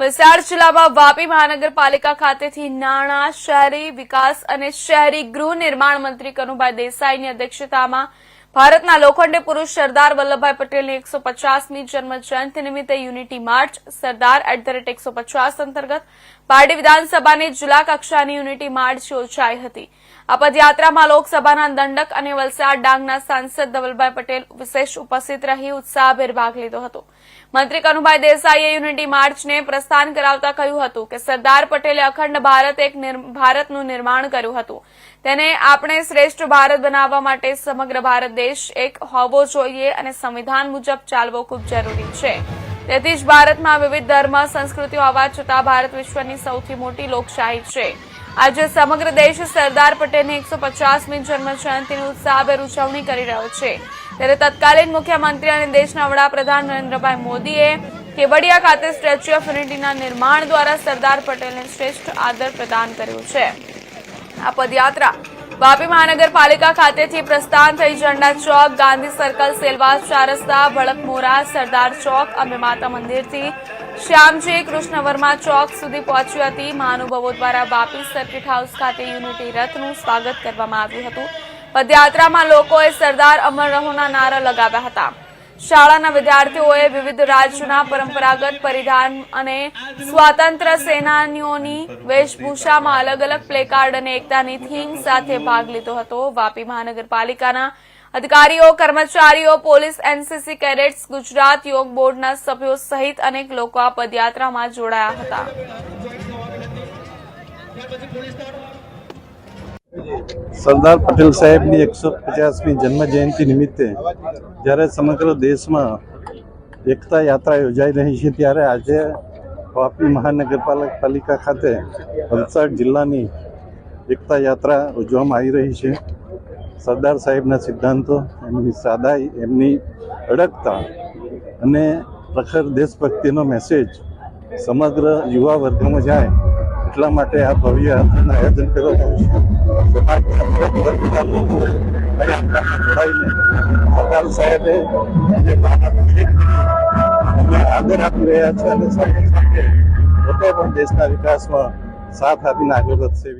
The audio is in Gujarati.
વલસાડ જિલ્લામાં વાપી મહાનગરપાલિકા ખાતેથી નાણાં, શહેરી વિકાસ અને શહેરી ગૃહ નિર્માણ મંત્રી કનુભાઈ દેસાઈની અધ્યક્ષતામાં ભારતના લોખંડી પુરુષ સરદાર વલ્લભભાઈ પટેલની એકસો પચાસમી જન્મ જયંતિ નિમિત્તે unity march Sardar at the rate એકસો પચાસ અંતર્ગત પારડી વિધાનસભાની જિલ્લા કક્ષાની યુનિટી માર્ચ યોજાઈ હતી. આ પદયાત્રામાં લોકસભાના દંડક અને વલસાડ ડાંગના સાંસદ ધવલભાઈ પટેલ વિશેષ ઉપસ્થિત રહી ઉત્સાહભેર ભાગ લીધો હતો. મંત્રી કનુભાઈ દેસાઈએ યુનિટી માર્ચને પ્રસ્થાન કરાવતા કહ્યું હતું કે સરદાર પટેલે અખંડ ભારત એક ભારતનું નિર્માણ કર્યું હતું. તેને આપણે શ્રેષ્ઠ ભારત બનાવવા માટે સમગ્ર ભારત દેશ એક હોવો જોઈએ અને સંવિધાન મુજબ ચાલવો ખૂબ જરૂરી છે. તેથી જ ભારતમાં વિવિધ ધર્મ, સંસ્કૃતિઓ હોવા છતાં ભારત વિશ્વની સૌથી મોટી લોકશાહી છે. આજે સમગ્ર દેશ સરદાર પટેલની એકસો પચાસમી જન્મ જયંતિની ઉત્સાહભેર ઉજવણી કરી રહ્યો છે. ત્યારે તત્કાલીન મુખ્યમંત્રી અને દેશના વડાપ્રધાન નરેન્દ્રભાઈ મોદીએ કેવડિયા ખાતે સ્ટેચ્યુ ઓફ યુનિટીના નિર્માણ દ્વારા સરદાર પટેલને શ્રેષ્ઠ આદર પ્રદાન કર્યું છે. આ પદયાત્રા વાપી મહાનગરપાલિકા ખાતેથી પ્રસ્થાન થઈ ઝંડા ચોક, ગાંધી સર્કલ, સેલવાસ ચાર ભડકમોરા સરદાર ચોક, અંબે માતા મંદિરથી શ્યામજી કૃષ્ણ વર્મા ચોક સુધી પહોંચી હતી. મહાનુભાવો દ્વારા વાપી સર્કિટ હાઉસ ખાતે યુનિટી રથનું સ્વાગત કરવામાં આવ્યું હતું. પદયાત્રામાં લોકોએ સરદાર અમર રહોના નારા લગાવ્યા હતા. શાળાના વિદ્યાર્થીઓએ વિવિધ રાજ્યોના પરંપરાગત પરિધાન અને સ્વાતંત્ર્ય સેનાનીઓની વેશભૂષામાં અલગ અલગ પ્લેકાર્ડ અને એકતાની થીમ સાથે ભાગ લીધો હતો. વાપી મહાનગરપાલિકાના અધિકારીઓ, કર્મચારીઓ, પોલીસ, એનસીસી કેડેટ્સ, ગુજરાત યોગ બોર્ડના સભ્યો સહિત અનેક લોકો આ પદયાત્રામાં જોડાયા હતા. સરદાર પટેલ સાહેબની એકસો પચાસમી જન્મ જયંતિ નિમિત્તે જ્યારે સમગ્ર દેશમાં એકતા યાત્રા યોજાઈ રહી છે, ત્યારે આજે વાપી મહાનગરપાલિકા ખાતે વલસાડ જિલ્લાની એકતા યાત્રા ઉજવવામાં આવી રહી છે. સરદાર સાહેબના સિદ્ધાંતો, એમની સાદાઈ, એમની અડગતા અને પ્રખર દેશભક્તિનો મેસેજ સમગ્ર યુવા વર્ગમાં જાય એટલા માટે આ ભવ્ય યાત્રાનું આયોજન કરવામાં સાહેબે આદર આપી રહ્યા છે પણ દેશના વિકાસમાં સાથ આપીને આગળ વધશે.